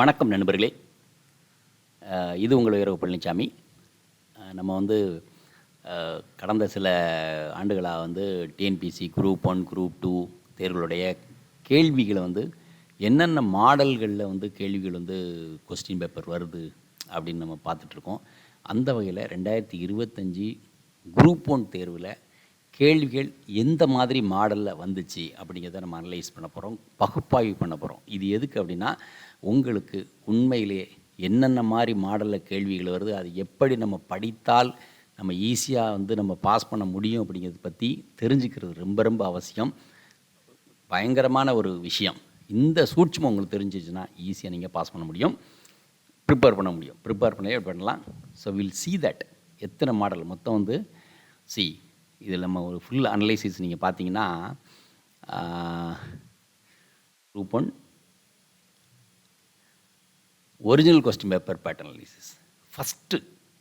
வணக்கம் நண்பர்களே. இது உங்கள் இரவு பழனிசாமி நம்ம வந்து கடந்த சில ஆண்டுகளாக வந்து TNPSC group one group two தேர்வுகளுடைய கேள்விகளை வந்து என்னென்ன மாடல்களில் வந்து கேள்விகள் வந்து கொஸ்டின் பேப்பர் வருது அப்படின்னு நம்ம பார்த்துட்ருக்கோம் அந்த வகையில் ரெண்டாயிரத்தி இருபத்தஞ்சி குரூப் ஒன் தேர்வில் கேள்விகள் எந்த மாதிரி மாடலில் வந்துச்சு அப்படிங்கிறத நம்ம அனலைஸ் பண்ண போகிறோம் பகுப்பாய்வு பண்ண போகிறோம் இது எதுக்கு அப்படின்னா உங்களுக்கு உண்மையிலேயே என்னென்ன மாதிரி மாடலில் கேள்விகள் வருது அது எப்படி நம்ம படித்தால் நம்ம ஈஸியாக வந்து நம்ம பாஸ் பண்ண முடியும் அப்படிங்கிறத பற்றி தெரிஞ்சுக்கிறது ரொம்ப ரொம்ப அவசியம். பயங்கரமான ஒரு விஷயம். இந்த சூட்சமம் உங்களுக்கு தெரிஞ்சிச்சுன்னா ஈஸியாக நீங்கள் பாஸ் பண்ண முடியும். ப்ரிப்பேர் பண்ண முடியும். ப்ரிப்பேர் பண்ணவே பண்ணலாம். ஸோ வில் சி தட் எத்தனை மாடல் மொத்தம் வந்து சி இதில் நம்ம ஒரு ஃபுல் அனலைசிஸ் நீங்கள் பார்த்தீங்கன்னா group one original question paper pattern analysis first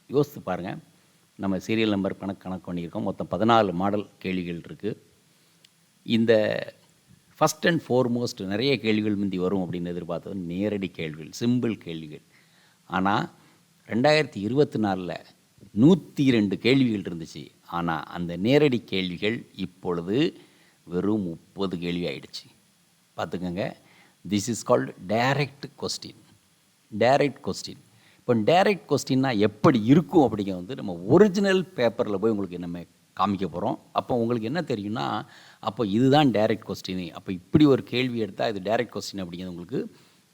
யோசித்து பாருங்கள் நம்ம சீரியல் நம்பர் கணக்கு கணக்கு பண்ணியிருக்கோம். மொத்தம் பதினாலு மாடல் கேள்விகள் இருக்குது இந்த ஃபஸ்ட் அண்ட் ஃபோர்மோஸ்ட் நிறைய கேள்விகள் முந்தி வரும் அப்படின்னு எதிர்பார்த்தது நேரடி கேள்விகள் சிம்பிள் கேள்விகள். ஆனால் ரெண்டாயிரத்தி இருபத்தி நாலில் நூற்றி ரெண்டு கேள்விகள் இருந்துச்சு. ஆனால் அந்த நேரடி கேள்விகள் இப்பொழுது வெறும் முப்பது கேள்வி ஆயிடுச்சு. பார்த்துக்கோங்க. This is called direct question direct question இப்போ டைரக்ட் கொஸ்டின்னா எப்படி இருக்கும் அப்படிங்க வந்து நம்ம ஒரிஜினல் பேப்பரில் போய் உங்களுக்கு நம்ம காமிக்க போகிறோம் அப்போ உங்களுக்கு என்ன தெரியும்னா அப்போ இதுதான் டைரக்ட் கொஸ்டின் அப்போ இப்படி ஒரு கேள்வி எடுத்தால் இது டைரக்ட் கொஸ்டின் அப்படிங்கிறது உங்களுக்கு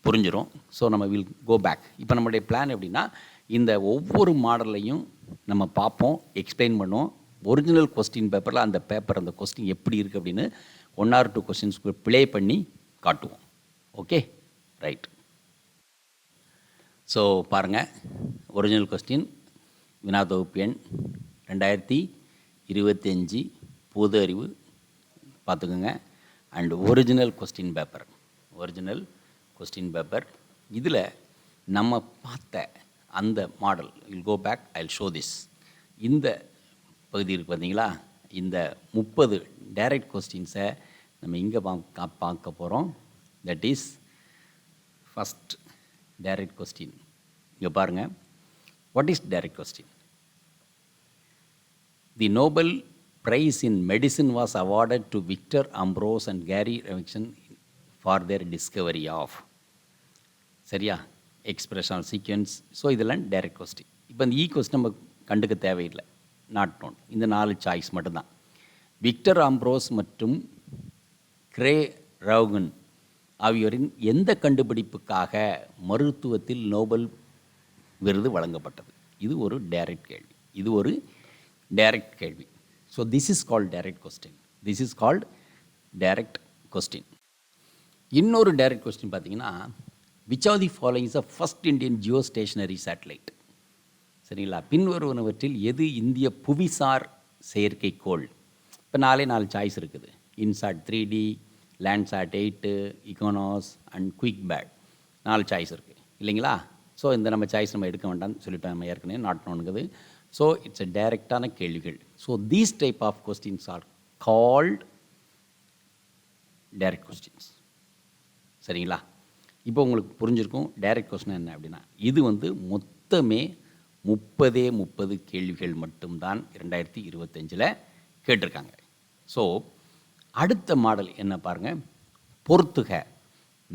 புரிஞ்சிடும் ஸோ நம்ம வில் கோ பேக் இப்போ நம்மளுடைய பிளான் எப்படின்னா இந்த ஒவ்வொரு மாடல்லையும் நம்ம பார்ப்போம் எக்ஸ்பிளைன் பண்ணுவோம். ஒரிஜினல் கொஸ்டின் பேப்பரில் அந்த பேப்பர் அந்த கொஸ்டின் எப்படி இருக்குது அப்படின்னு ஒன் ஆர் டூ கொஸ்டின்ஸ்க்கு ப்ளே பண்ணி காட்டுவோம். ஓகே ரைட் ஸோ பாருங்கள் ஒரிஜினல் கொஸ்டின் வினா தொகுப்பு எண் ரெண்டாயிரத்தி இருபத்தஞ்சி பொது அறிவு. பார்த்துக்கோங்க. And original question paper original question paper இதில் நம்ம பார்த்த அந்த model will go back I show this இந்த பகுதி இருக்கு பார்த்தீங்களா இந்த முப்பது டைரக்ட் கொஸ்டின்ஸை நம்ம இங்கே பா பார்க்க போகிறோம் that is first direct question இங்கே பாருங்கள் what is direct question the Nobel prize in medicine was awarded to Victor Ambros and Gary Ruvkun for their discovery of சரியா? எக்ஸ்பிரஷன் சீக்வன்ஸ் ஸோ இதெல்லாம் டைரக்ட் கொஸ்டின் இப்போ இந்த ஈ question நம்ம கண்டுக்க தேவையில்லை. Not known இந்த நாலு சாய்ஸ் மட்டும்தான். விக்டர் ஆம்ப்ரோஸ் மற்றும் கிரே ரவுகன் ஆகியோரின் எந்த கண்டுபிடிப்புக்காக மருத்துவத்தில் நோபல் விருது வழங்கப்பட்டது? இது ஒரு டைரக்ட் கேள்வி. இது ஒரு டைரக்ட் கேள்வி. So this is called direct question this is called direct question இன்னொரு டைரக்ட் கொஸ்டின் பார்த்தீங்கன்னா which of the following is a first Indian geostationary satellite சரிங்களா? பின்வருவனவற்றில் எது இந்திய புவிசார் செயற்கைக்கோள்? இப்போ நாலே நாலு சாய்ஸ் இருக்குது. INSAT three D Landsat eight IKONOS and QuickBird நாலு சாய்ஸ் இருக்குது இல்லைங்களா? ஸோ இந்த நம்ம சாய்ஸ் நம்ம எடுக்க வேண்டாம்னு சொல்லிட்டோம் நம்ம ஏற்கனவே நாட் நோனுங்குது ஸோ இட்ஸ் எ டைரக்டான கேள்விகள். So these type of questions are called direct questions சரிங்களா? இப்போ உங்களுக்கு புரிஞ்சிருக்கும் டைரக்ட் கொஸ்டின் என்ன அப்படின்னா இது வந்து மொத்தமே முப்பதே முப்பது கேள்விகள் மட்டும்தான் ரெண்டாயிரத்தி இருபத்தஞ்சில் கேட்டிருக்காங்க. ஸோ அடுத்த மாடல் என்ன பாருங்கள் பொறுத்துக.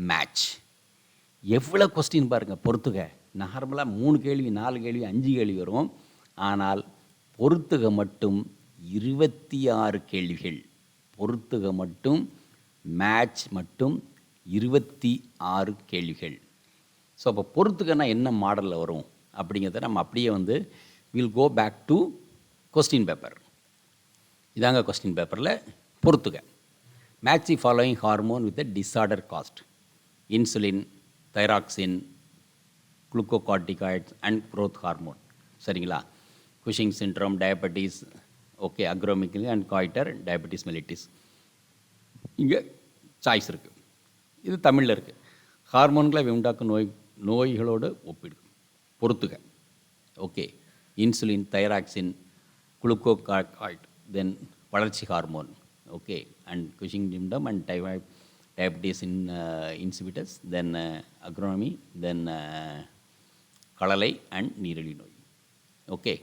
மேட்ச் எவ்வளோ கொஸ்டின் பாருங்கள் பொறுத்துக. நார்மலாக மூணு கேள்வி நாலு கேள்வி அஞ்சு கேள்வி வரும். ஆனால் பொறுத்துக மட்டும் இருபத்தி ஆறு கேள்விகள். பொறுத்துக மட்டும் மேட்ச் மட்டும் இருபத்தி ஆறு கேள்விகள். ஸோ அப்போ பொறுத்துக்கன்னா என்ன மாடலில் வரும்? அப்படிங்கிறத நம்ம அப்படியே வந்து will go back to question paper இதாங்க கொஸ்டின் பேப்பரில் பொறுத்துக match the following hormone with disorder caused insulin thyroxine glucocorticoids and growth hormone சரிங்களா? Cushing syndrome diabetes okay acromegaly and goitre diabetes mellitus இங்கே சாய்ஸ் இருக்குது இது தமிழில் இருக்குது ஹார்மோன்களை உண்டாக்கும் நோய் நோய்களோடு ஒப்பிடு பொறுத்துக. Okay insulin thyroxine glucocorticoid then வளர்ச்சி hormone okay and Cushing symptom and டைபாய் diabetes in uh, insipidus, then uh, agronomy, then uh, கலலை அண்ட் நீரிழி நோய் ஓகே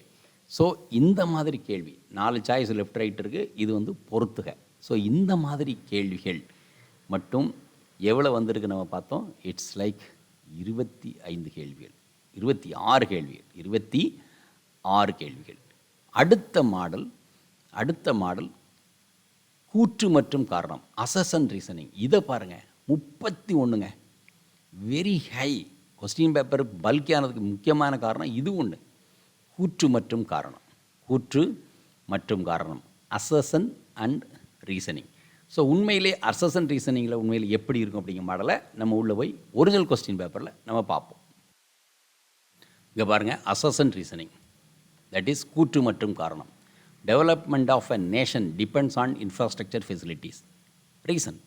ஸோ இந்த மாதிரி கேள்வி நாலு சாய்ஸ் லெஃப்ட் ரைட் இருக்குது இது வந்து பொறுத்துக. ஸோ இந்த மாதிரி கேள்விகள் மட்டும் எவ்வளோ வந்திருக்கு நம்ம பார்த்தோம்? இட்ஸ் லைக் இருபத்தி ஐந்து கேள்விகள் இருபத்தி ஆறு கேள்விகள் இருபத்தி ஆறு கேள்விகள். அடுத்த மாடல் அடுத்த மாடல் கூற்று மற்றும் காரணம். அசசன் ரீசனிங் இதை பாருங்கள் முப்பத்தி ஒன்றுங்க வெரி ஹை கொஸ்டின் பேப்பர் பல்கியானதுக்கு முக்கியமான காரணம் இது ஒன்று கூற்று மற்றும் காரணம். கூற்று மற்றும் காரணம். அசசன் அண்ட் ரீசனிங் ஸோ உண்மையிலே அசசன் ரீசனிங்கில் உண்மையில் எப்படி இருக்கும் அப்படிங்கிற மாடலை நம்ம உள்ளே போய் ஒரிஜினல் கொஸ்டின் பேப்பரில் நம்ம பார்ப்போம். இங்கே பாருங்கள் அசசன் ரீசனிங் தட் இஸ் கூற்று மற்றும் காரணம். Development of a nation depends on infrastructure facilities reason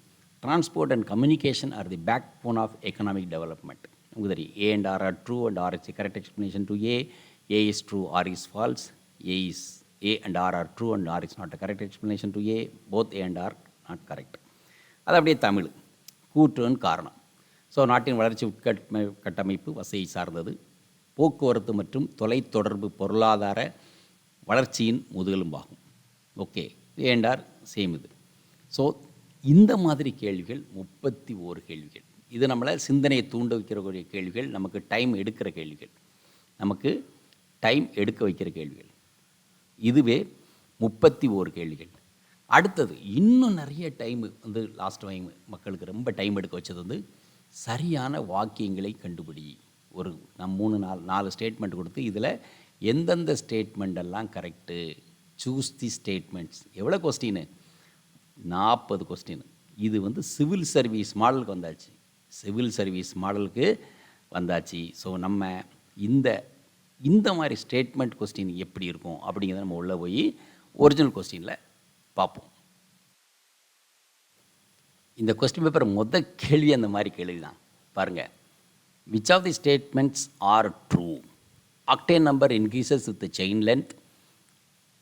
transport and communication are the backbone of economic development உங்களுக்கு தெரியும் A and R are true and R is correct explanation to A A is true R is false A is A and R are true and R is not a correct explanation to A both A and R not correct அது அப்படியே தமிழ். கூற்றுன்னு காரணம். So நாட்டின் வளர்ச்சி உட்கட்மை கட்டமைப்பு வசதியை சார்ந்தது. போக்குவரத்து மற்றும் தொலைத்தொடர்பு பொருளாதார வளர்ச்சியின் முதுகெலும்பாகும். ஓகே ஏண்டார்? சேம் இது. ஸோ இந்த மாதிரி கேள்விகள் முப்பத்தி ஓரு கேள்விகள். இது நம்மளை சிந்தனையை தூண்ட வைக்கிறக்கூடிய கேள்விகள் நமக்கு டைம் எடுக்கிற கேள்விகள் நமக்கு டைம் எடுக்க வைக்கிற கேள்விகள். இதுவே முப்பத்தி ஓரு கேள்விகள். அடுத்தது இன்னும் நிறைய டைம் வந்து லாஸ்ட் டைம் மக்களுக்கு ரொம்ப டைம் எடுக்க வச்சது வந்து சரியான வாக்கியங்களை கண்டுபிடி. ஒரு நம் மூணு நாலு நாலு ஸ்டேட்மெண்ட் கொடுத்து இதில் எந்தெந்த ஸ்டேட்மெண்ட் எல்லாம் கரெக்டு சூஸ் தி ஸ்டேட்மெண்ட்ஸ் எவ்வளோ கொஸ்டின்னு நாற்பது கொஸ்டின் இது வந்து சிவில் சர்வீஸ் மாடலுக்கு வந்தாச்சு. சிவில் சர்வீஸ் மாடலுக்கு வந்தாச்சு. ஸோ நம்ம இந்த இந்த மாதிரி ஸ்டேட்மெண்ட் கொஸ்டின் எப்படி இருக்கும் அப்படிங்கிறத நம்ம உள்ளே போய் ஒரிஜினல் கொஸ்டினில் பார்ப்போம். இந்த கொஸ்டின் பேப்பர் மொத்த கேள்வி அந்த மாதிரி கேள்வி தான் பாருங்கள் which of the statements are true octane number increases with the chain length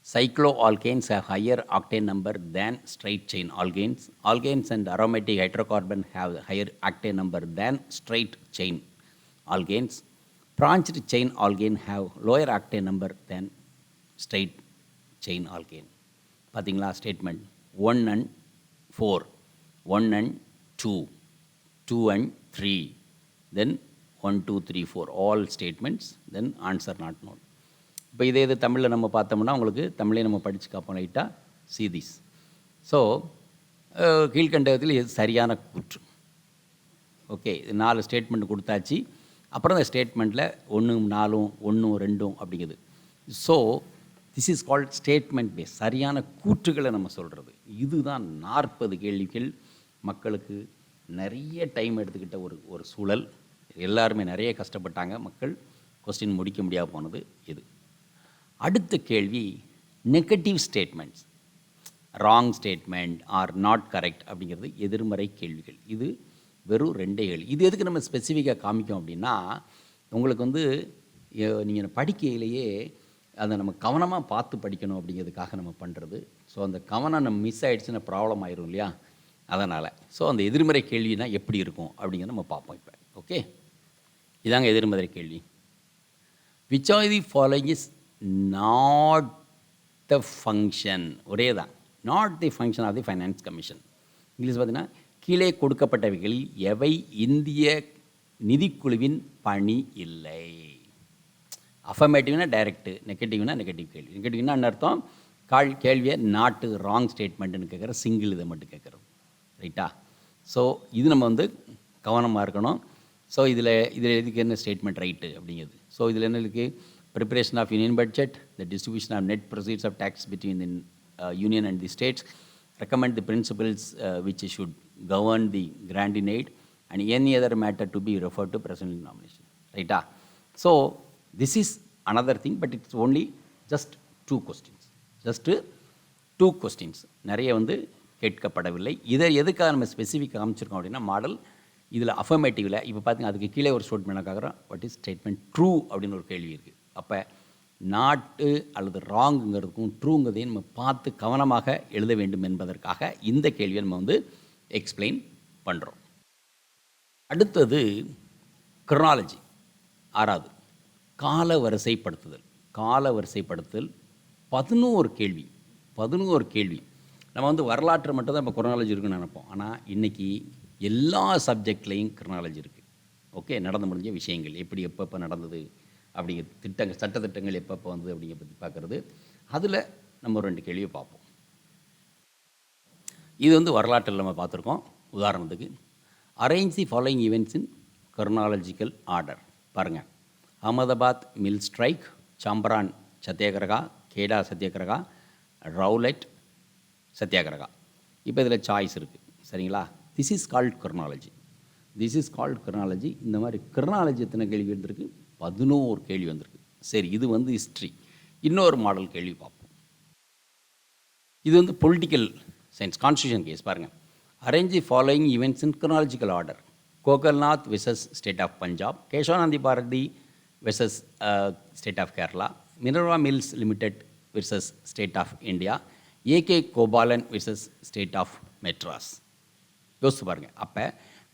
cycloalkanes have higher octane number than straight chain alkanes alkanes and aromatic hydrocarbon have higher octane number than straight chain alkanes branched chain alkane have lower octane number than straight chain alkane பார்த்தீங்களா statement one and four one and two two and three then One two three four all statements then answer not known இப்போ இதே இது தமிழில் நம்ம பார்த்தோம்னா உங்களுக்கு தமிழே நம்ம படித்து காப்போம் லைட்டாக சீதிஸ் ஸோ கீழ்கண்டகத்தில் இது சரியான கூற்று. ஓகே இது நாலு ஸ்டேட்மெண்ட் கொடுத்தாச்சு. அப்புறம் இந்த ஸ்டேட்மெண்ட்டில் ஒன்று நாலும் ஒன்றும் ரெண்டும் அப்படிங்குது. So this is called statement base சரியான கூற்றுகளை நம்ம சொல்கிறது இதுதான் நாற்பது கேள்விகள் மக்களுக்கு நிறைய டைம் எடுத்துக்கிட்ட ஒரு ஒரு சூழல். எல்லாருமே நிறைய கஷ்டப்பட்டாங்க. மக்கள் கொஸ்டின் முடிக்க முடியாமல் போனது இது. அடுத்த கேள்வி negative statements wrong statement are not correct அப்படிங்கிறது எதிர்மறை கேள்விகள். இது வெறும் ரெண்டே கேள்வி. இது எதுக்கு நம்ம ஸ்பெசிஃபிக்காக காமிக்கும் அப்படின்னா உங்களுக்கு வந்து நீங்கள் படிக்கையிலேயே அதை நம்ம கவனமாக பார்த்து படிக்கணும் அப்படிங்கிறதுக்காக நம்ம பண்ணுறது ஸோ அந்த கவனம் நம்ம மிஸ் ஆகிடுச்சுன்னா ப்ராப்ளம் ஆயிரும் இல்லையா? அதனால். ஸோ அந்த எதிர்மறை கேள்வினா எப்படி இருக்கும் அப்படிங்கிறத நம்ம பார்ப்போம் இப்போ. ஓகே இதாங்க எதிர்மறை கேள்வி. Which are the following is not the function ஒரே தான் not the function of the finance commission English பார்த்தீங்கன்னா கீழே கொடுக்கப்பட்டவைகளில் எவை இந்திய நிதிக்குழுவின் பணி இல்லை? அஃபர்மேட்டிவ்னா டைரக்டு நெகட்டிவ்னா நெகட்டிவ் கேள்வி. நெகட்டிவ்னா என்ன அர்த்தம்? கால் கேள்வியை நாட்டு ராங் ஸ்டேட்மெண்ட்டுன்னு கேட்குற சிங்கிள் இதை மட்டும் கேட்குறோம். ரைட்டா ஸோ இது நம்ம வந்து கவனமாக இருக்கணும். ஸோ இதில் இதில் எதுக்கு என்ன ஸ்டேட்மெண்ட் ரைட்டு அப்படிங்கிறது ஸோ இதில் என்ன இருக்குது preparation of union budget the distribution of net proceeds of tax between the union and the states recommend the principles uh, which should govern the grant in aid and any other matter to be referred to present nomination. Right? ah? So, this is another thing, but it's only just two questions. Just two questions. நிறைய வந்து கேட்கப்படவில்லை இதை எதுக்காக நம்ம specific காமிச்சிருக்கோம் அப்படின்னா model இதில் அஃபர்மேட்டிவில் இப்போ பார்த்திங்க அதுக்கு கீழே ஒரு ஸ்டேட்மெண்ட் கேட்குறோம் வாட் இஸ் ஸ்டேட்மெண்ட் ட்ரூ அப்படின்னு ஒரு கேள்வி இருக்குது அப்போ நாட்டு அல்லது ராங்குங்கிறதுக்கும் ட்ரூங்கிறதையும் நம்ம பார்த்து கவனமாக எழுத வேண்டும் என்பதற்காக இந்த கேள்வியை நம்ம வந்து எக்ஸ்பிளைன் பண்ணுறோம் அடுத்தது கிராலஜி ஆறாவது கால வரிசைப்படுத்துதல் கால வரிசைப்படுத்துதல் பதினோரு கேள்வி பதினோரு கேள்வி. நம்ம வந்து வரலாற்று மட்டும் தான் இப்போ குரோனாலஜி இருக்குன்னு நினைப்போம். ஆனால் இன்றைக்கி எல்லா சப்ஜெக்ட்லேயும் கிரோனாலஜி இருக்குது ஓகே நடந்து முடிஞ்ச விஷயங்கள். எப்படி எப்பப்போ நடந்தது? அப்படிங்கிற திட்டங்கள் சட்டத்திட்டங்கள் எப்பப்போ வந்தது அப்படிங்கிற பற்றி பார்க்குறது. அதில் நம்ம ரெண்டு கேள்வியை பார்ப்போம். இது வந்து வரலாற்றில் நம்ம பார்த்துருக்கோம். உதாரணத்துக்கு arrange the following events in chronological order பாருங்கள் Ahmedabad mill strike Champaran Satyagraha Kheda Satyagraha Rowlatt Satyagraha. இப்போ இதில் சாய்ஸ் இருக்குது சரிங்களா? This is called chronology this is called chronology இந்த மாதிரி கர்னாலஜி எத்தனை கேள்வி வந்திருக்கு? பதினோரு கேள்வி வந்திருக்கு. சரி இது வந்து ஹிஸ்ட்ரி இன்னொரு மாடல் கேள்வி பார்ப்போம். இது வந்து பொலிட்டிக்கல் சயின்ஸ் கான்ஸ்டியூஷன் கேஸ் பாருங்கள் arrange the following events in chronological order Golaknath versus state of Punjab Kesavananda Bharati versus state of Kerala Minerva mills limited versus state of India AK Gopalan versus state of Madras யோசிச்சு பாருங்கள் அப்போ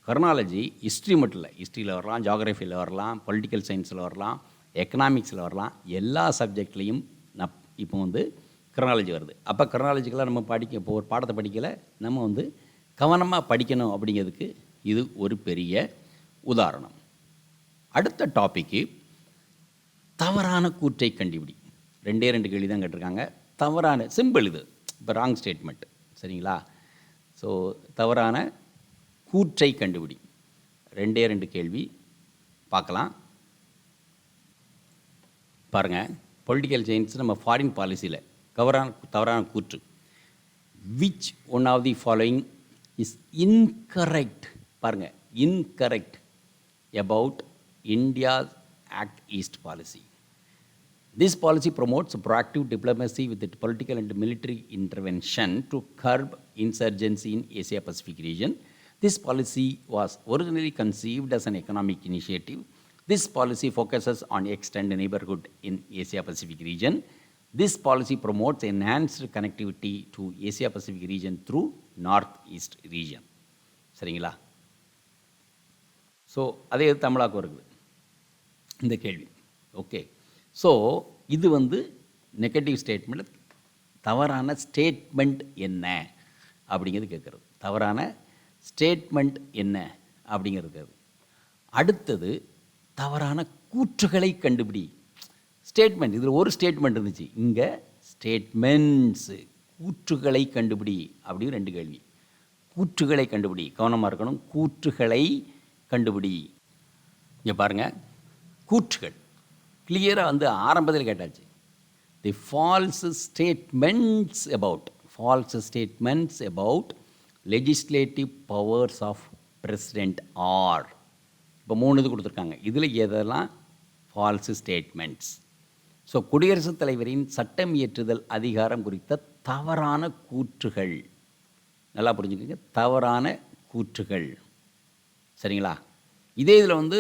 கர்னாலஜி history மட்டும் இல்லை. ஹிஸ்ட்ரியில் வரலாம் ஜாகிரஃபியில் வரலாம் political சயின்ஸில் வரலாம் எக்கனாமிக்ஸில் வரலாம். எல்லா சப்ஜெக்ட்லேயும் நப் இப்போ வந்து கர்னாலஜி வருது. அப்போ கர்னாலஜிக்கெல்லாம் நம்ம படிக்க இப்போ ஒரு பாடத்தை படிக்கலை நம்ம வந்து கவனமாக படிக்கணும் அப்படிங்கிறதுக்கு இது ஒரு பெரிய உதாரணம். அடுத்த டாப்பிக்கு தவறான கூற்றை கண்டுபிடி. ரெண்டே ரெண்டு கேள்வி தான் கேட்டிருக்காங்க. தவறான சிம்பிள் இது. இப்போ ராங் ஸ்டேட்மெண்ட் சரிங்களா? ஸோ தவறான கூற்றை கண்டுபிடி. ரெண்டே ரெண்டு கேள்வி. பார்க்கலாம். பாருங்கள் பொலிட்டிக்கல் சயின்ஸ் நம்ம ஃபாரின் பாலிசியில் கவரான தவறான கூற்று. Which one of the following is incorrect பாருங்கள் incorrect about India's Act East policy This policy promotes proactive diplomacy with the political and military intervention to curb insurgency in Asia Pacific region. This policy was originally conceived as an economic initiative. This policy focuses on extended neighborhood in Asia Pacific region. This policy promotes enhanced connectivity to Asia Pacific region through Northeast region. சரிங்களா so அதே இது தமிழாக்கம் இருக்குது இந்த கேள்வி okay so இது வந்து negative statement தவறான ஸ்டேட்மெண்ட் என்ன அப்படிங்கிறது கேட்குறது. தவறான ஸ்டேட்மெண்ட் என்ன அப்படிங்கிறது அடுத்தது தவறான கூற்றுகளை கண்டுபிடி. ஸ்டேட்மெண்ட் இதில் ஒரு ஸ்டேட்மெண்ட் இருந்துச்சு. இங்கே ஸ்டேட்மெண்ட்ஸு கூற்றுகளை கண்டுபிடி அப்படின்னு ரெண்டு கேள்வி. கூற்றுகளை கண்டுபிடி. கவனமாக இருக்கணும். கூற்றுகளை கண்டுபிடி. இங்கே பாருங்கள் கூற்றுகள். கிளியராக வந்து ஆரம்பத்தில் கேட்டாச்சு. The false statements about false statements about legislative powers of president are இப்போ மூணு இது கொடுத்துருக்காங்க. இதில் எதெல்லாம்? ஃபால்ஸ் ஸ்டேட்மெண்ட்ஸ் ஸோ குடியரசுத் தலைவரின் சட்டம் இயற்றுதல் அதிகாரம் குறித்த தவறான கூற்றுகள். நல்லா புரிஞ்சுக்கோங்க. தவறான கூற்றுகள். சரிங்களா? இதே இதில் வந்து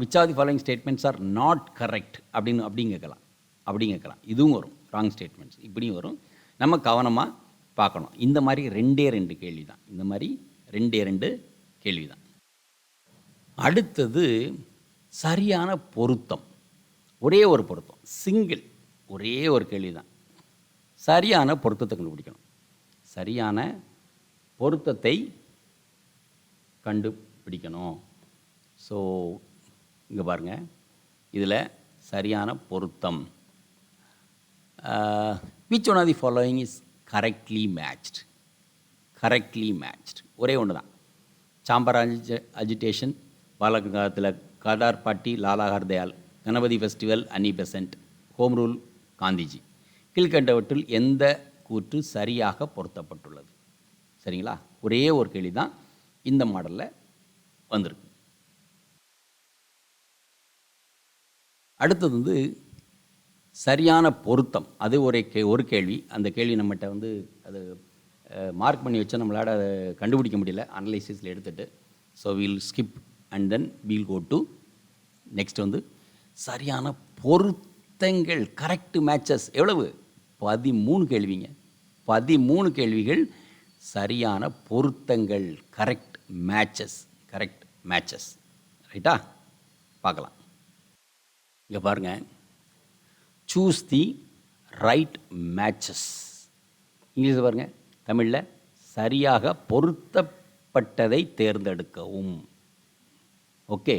which are the following statements are not correct அப்படின்னு அப்படிங்க கேட்கலாம். அப்படிங்க கேட்கலாம். இதுவும் வரும். ராங் ஸ்டேட்மெண்ட்ஸ் இப்படியும் வரும். நம்ம கவனமாக பார்க்கணும். இந்த மாதிரி ரெண்டே ரெண்டு கேள்வி தான் இந்த மாதிரி ரெண்டே ரெண்டு கேள்வி தான் அடுத்தது சரியான பொருத்தம். ஒரே ஒரு பொருத்தம். சிங்கிள் ஒரே ஒரு கேள்வி தான் சரியான பொருத்தத்தை கண்டுபிடிக்கணும். சரியான பொருத்தத்தை கண்டுபிடிக்கணும். ஸோ இங்கே பாருங்கள் இதில் சரியான பொருத்தம். Which one of the following is correctly matched correctly matched ஒரே ஒன்று தான் சாம்பர் அஜி agitation பாலகங்காத்தில் Ghadar party Lala Hardayal Ganapati festival Annie Besant home rule Gandhiji. கீழ்கண்டவற்றில் எந்த கூற்று சரியாக பொருத்தப்பட்டுள்ளது? சரிங்களா? ஒரே ஒரு கேள்வி தான் இந்த மாடலில் வந்திருக்கு. அடுத்தது வந்து சரியான பொருத்தம். அது ஒரே கே ஒரு கேள்வி. அந்த கேள்வி நம்மகிட்ட வந்து அது மார்க் பண்ணி வச்சா நம்மளால் அதை கண்டுபிடிக்க முடியல. அனலைசிஸில் எடுத்துகிட்டு so we'll skip and then we'll go to next வந்து சரியான பொருத்தங்கள் கரெக்ட் மேட்சஸ் எவ்வளவு? பதிமூணு கேள்விங்க. பதிமூணு கேள்விகள் சரியான பொருத்தங்கள் கரெக்ட் மேட்சஸ் கரெக்ட் மேட்சஸ் ரைட்டா பார்க்கலாம். இங்கே பாருங்கள் சூஸ் தி ரைட் மேட்சஸ் இங்கிலீஷில் பாருங்கள் தமிழில் சரியாக பொருத்தப்பட்டதை தேர்ந்தெடுக்கவும். ஓகே.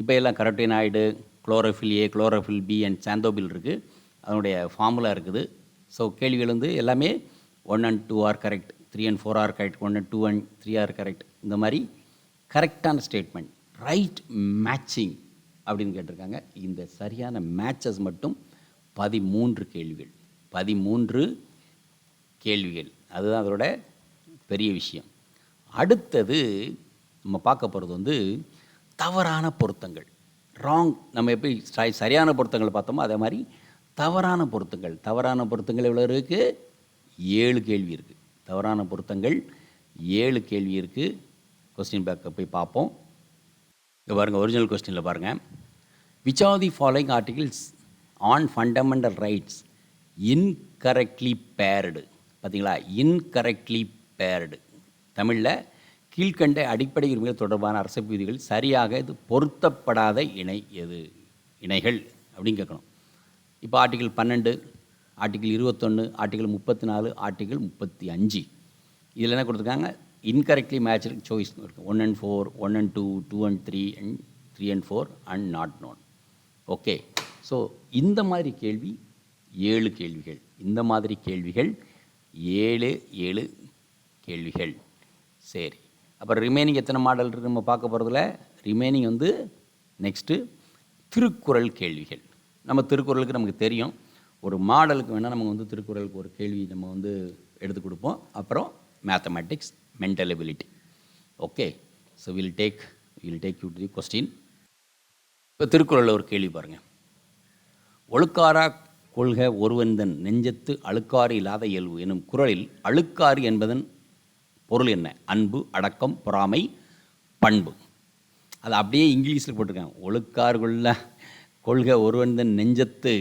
இப்போ எல்லாம் carotenoid chlorophyll A chlorophyll B and xanthophyll இருக்குது அதனுடைய ஃபார்முலா இருக்குது. ஸோ கேள்விகள் வந்து எல்லாமே one and two are correct three and four are correct one and two and three are correct இந்த மாதிரி கரெக்டான ஸ்டேட்மெண்ட் ரைட் மேட்சிங் அப்படின்னு கேட்டிருக்காங்க. இந்த சரியான மேட்சஸ் மட்டும் பதிமூன்று கேள்விகள். பதிமூன்று கேள்விகள். அதுதான் அதோட பெரிய விஷயம். அடுத்தது நம்ம பார்க்க போகிறது வந்து தவறான பொருத்தங்கள். ராங் நம்ம எப்படி ச- சரியான பொருத்தங்களை பார்த்தோமோ அதே மாதிரி தவறான பொருத்தங்கள். தவறான பொருத்தங்கள் எவ்வளோ இருக்குது ஏழு கேள்வி இருக்குது தவறான பொருத்தங்கள் ஏழு கேள்வி இருக்குது கொஸ்டின் பேக்கை போய் பார்ப்போம். இங்கே பாருங்கள் ஒரிஜினல் கொஸ்டினில் பாருங்கள் which are the following articles on fundamental rights incorrectly paired பார்த்தீங்களா இன்கரெக்ட்லி பேர்டு தமிழில் கீழ்க்கண்ட அடிப்படை உரிமைகள் தொடர்பான அரசு விதிகள் சரியாக இது பொருத்தப்படாத இணை எது? இணைகள் அப்படின்னு கேட்கணும். இப்போ ஆர்டிகிள் பன்னெண்டு ஆர்டிகிள் இருபத்தொன்று ஆர்டிகிள் முப்பத்தி நாலு ஆர்டிகிள் முப்பத்தி அஞ்சு இதில் என்ன கொடுத்துருக்காங்க? இன்கரெக்ட்லி மேட்ச் சாய்ஸ் இருக்கு. One and four one and two two and three and three and four and not known okay. So இந்த மாதிரி கேள்வி ஏழு கேள்விகள். இந்த மாதிரி கேள்விகள் ஏழு ஏழு கேள்விகள். சரி. அப்புறம் ரிமைனிங் எத்தனை மாடல் இருக்குது நம்ம பார்க்க போகிறதுல ரிமைனிங் வந்து நெக்ஸ்ட்டு திருக்குறள் கேள்விகள். நம்ம திருக்குறளுக்கு நமக்கு தெரியும். ஒரு மாடலுக்கு வேணால் நம்ம வந்து திருக்குறளுக்கு ஒரு கேள்வி நம்ம வந்து எடுத்து கொடுப்போம். அப்புறம் mathematics mental ability okay so will take will take you to the question இப்போ திருக்குறளில் ஒரு கேள்வி பாருங்கள் ஒழுக்காரா கொள்க ஒருவன்தன் நெஞ்சத்து அழுக்காறு இல்லாத இயல்பு எனும் குறளில் அழுக்காறு என்பதன் பொருள் என்ன? அன்பு அடக்கம் பொறாமை பண்பு. அது அப்படியே இங்கிலீஷில் போட்டிருக்காங்க. ஒழுக்காறுகுள்ள கொள்க ஒருவன்தன் நெஞ்சத்து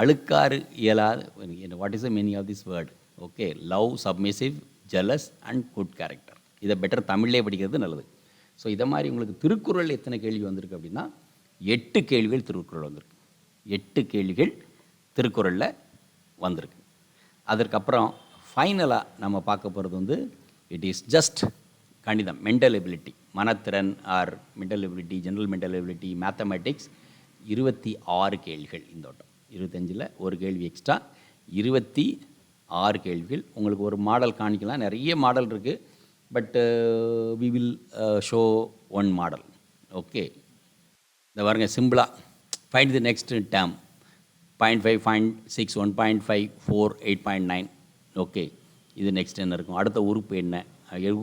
அழுக்காறு இயலாத what is the meaning of this word okay love submissive jealous and good character இதை பெட்டர் தமிழ்லே படிக்கிறது நல்லது. ஸோ இதை மாதிரி உங்களுக்கு திருக்குறள் எத்தனை கேள்வி வந்திருக்கு அப்படின்னா எட்டு கேள்விகள் திருக்குறள் வந்திருக்கு. எட்டு கேள்விகள் திருக்குறளில் வந்திருக்கு. அதற்கப்புறம் ஃபைனலாக நம்ம பார்க்க போகிறது வந்து இட் இஸ் ஜஸ்ட் கணிதம் mental ability மனத்திறன் or mental ability general mental ability mathematics இருபத்தி ஆறு கேள்விகள் இந்த ஓட்டம் இருபத்தஞ்சில் ஒரு கேள்வி எக்ஸ்ட்ரா இருபத்தி ஆறு கேள்விகள். உங்களுக்கு ஒரு மாடல் காணிக்கலாம். நிறைய மாடல் இருக்குது but we will show one model okay இந்த பாருங்க சிம்பிளாக find the next term point five point six one point five four eight point nine okay இது நெக்ஸ்ட் என்ன இருக்கும்? அடுத்த உறுப்பு என்ன?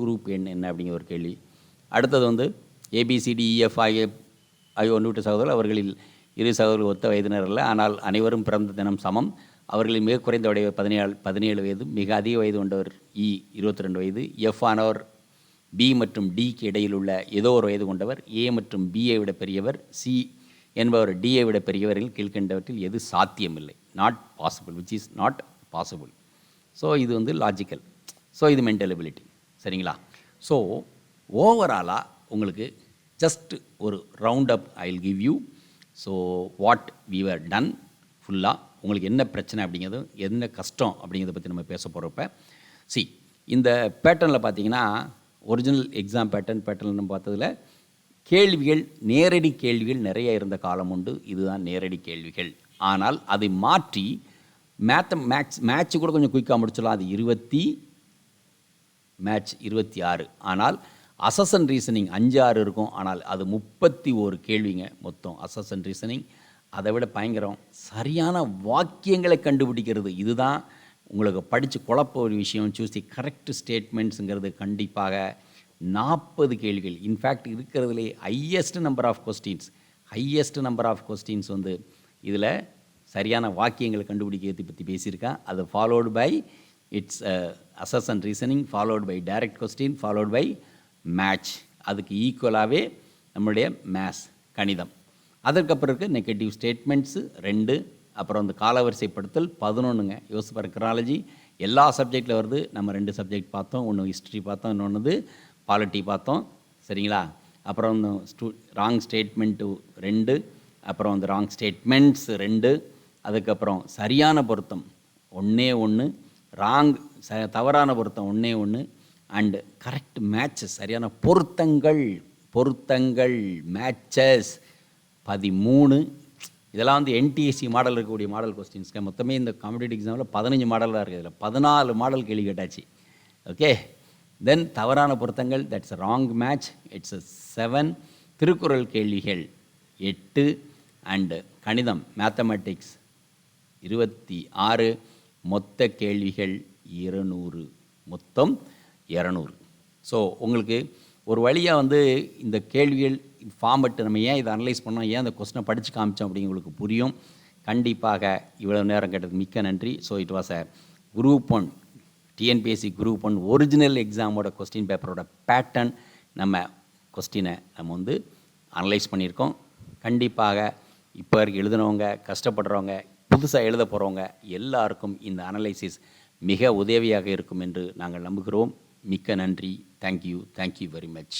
உறுப்பு என்ன என்ன அப்படிங்கிற ஒரு கேள்வி. அடுத்தது வந்து ஏபிசிடிஇஎஃப் ஆகிய ஆகிய ஒன்று e, விட்ட சகோதரர் அவர்களில் இரு சகோதரர்கள் ஒத்த வயதினர் இல்லை ஆனால் அனைவரும் பிறந்த தினம் சமம். அவர்களில் மிக குறைந்த உடைய பதினேழு பதினேழு வயது மிக அதிக வயது கொண்டவர் இ இருபத்தி ரெண்டு வயது. எஃப் ஆனவர் பி மற்றும் டிக்கு இடையில் உள்ள ஏதோ ஒரு வயது கொண்டவர் ஏ மற்றும் பியை விட பெரியவர் சி என்பவர் டியை விட பெரியவர்கள் கீழ்கண்டவற்றில் எது சாத்தியமில்லை. Not possible which is not possible so இது வந்து லாஜிக்கல் ஸோ இது மென்டலபிலிட்டி சரிங்களா? ஸோ ஓவராலாக உங்களுக்கு ஜஸ்ட் ஒரு round up I will give you so what we were done ஃபுல்லாக உங்களுக்கு என்ன பிரச்சனை அப்படிங்கிறது என்ன கஷ்டம் அப்படிங்கிறத பற்றி நம்ம பேச போகிறப்ப சி இந்த பேட்டர்னில் பார்த்தீங்கன்னா ஒரிஜினல் எக்ஸாம் பேட்டர்ன் பேட்டர்ன் பார்த்ததில் கேள்விகள் நேரடி கேள்விகள் நிறைய இருந்த காலம் உண்டு. இதுதான் நேரடி கேள்விகள். ஆனால் அதை மாற்றி மேத்த மேக்ஸ் மேட்ச் கூட கொஞ்சம் குயிக்காக முடிச்சிடலாம். அது இருபத்தி மேட்ச் இருபத்தி ஆறு. ஆனால் அசசன் ரீசனிங் அஞ்சு ஆறு இருக்கும். ஆனால் அது முப்பத்தி ஒரு கேள்விங்க மொத்தம். அசசன் ரீசனிங் அதை விட பயங்கரம். சரியான வாக்கியங்களை கண்டுபிடிக்கிறது. இதுதான் உங்களுக்கு படித்து குழப்ப ஒரு விஷயம் சூஸ் தி கரெக்ட் ஸ்டேட்மெண்ட்ஸுங்கிறது கண்டிப்பாக நாற்பது கேள்விகள். இன்ஃபேக்ட் இருக்கிறதுலே highest number of questions highest number of questions வந்து இதில் சரியான வாக்கியங்களை கண்டுபிடிக்கிறதை பற்றி பேசியிருக்கேன் அது followed by its assess and reasoning followed by direct question followed by match அதுக்கு ஈக்குவலாகவே நம்மளுடைய மேத்ஸ் கணிதம். அதற்கப்புறம் இருக்க நெகட்டிவ் ஸ்டேட்மெண்ட்ஸு ரெண்டு அப்புறம் இந்த காலவரிசைப்படுத்தல் பதினொன்றுங்க யோசிச்சு பாருங்க கிராலஜி எல்லா சப்ஜெக்டில் வருது. நம்ம ரெண்டு சப்ஜெக்ட் பார்த்தோம். ஒன்று ஹிஸ்ட்ரி பார்த்தோம். இன்னொன்று பாலிட்டி பார்த்தோம். சரிங்களா? அப்புறம் ஸ்டூ ராங் ஸ்டேட்மெண்ட்டு ரெண்டு. அப்புறம் வந்து ராங் ஸ்டேட்மெண்ட்ஸ் ரெண்டு. அதுக்கப்புறம் சரியான பொருத்தம் ஒன்றே ஒன்று ராங் ச தவறான பொருத்தம் ஒன்றே ஒன்று அண்டு கரெக்ட் மேட்சஸ் சரியான பொருத்தங்கள் பொருத்தங்கள் மேட்சஸ் பதிமூணு. இதெல்லாம் வந்து என்டிஎஸ்சி மாடல் இருக்கக்கூடிய மாடல் கொஸ்டின்ஸ்க்கு மொத்தமே இந்த காம்படிட்டிவ் எக்ஸாமில் பதினஞ்சு மாடலாக இருக்குது. இதில் பதினாலு மாடல் கேள்வி கேட்டாச்சு. ஓகே தென் தவறான பொருத்தங்கள் that's wrong match it's seven Thirukkural கேள்விகள் எட்டு அண்டு கணிதம் மேத்தமெட்டிக்ஸ் இருபத்தி ஆறு. மொத்த கேள்விகள் இருநூறு. மொத்தம் இரநூறு. ஸோ உங்களுக்கு ஒரு வழியாக வந்து இந்த கேள்விகள் ஃபார்மெட்டு நம்ம ஏன் இதை அனலைஸ் பண்ணோம்? ஏன் அந்த கொஸ்டினை படித்து காமிச்சோம் அப்படிங்களுக்கு புரியும். கண்டிப்பாக இவ்வளோ நேரம் கேட்டது மிக்க நன்றி. So it was a group one TNPSC group one original எக்ஸாமோட question பேப்பரோட பேட்டர்ன் நம்ம கொஸ்டினை நம்ம வந்து அனலைஸ் பண்ணியிருக்கோம். கண்டிப்பாக இப்போ வரைக்கும் எழுதுனவங்க கஷ்டப்படுறவங்க புதுசாக எழுத போகிறவங்க எல்லாருக்கும் இந்த அனலைசிஸ் மிக உதவியாக இருக்கும் என்று நாங்கள் நம்புகிறோம். மிக்க நன்றி. Thank you thank you very much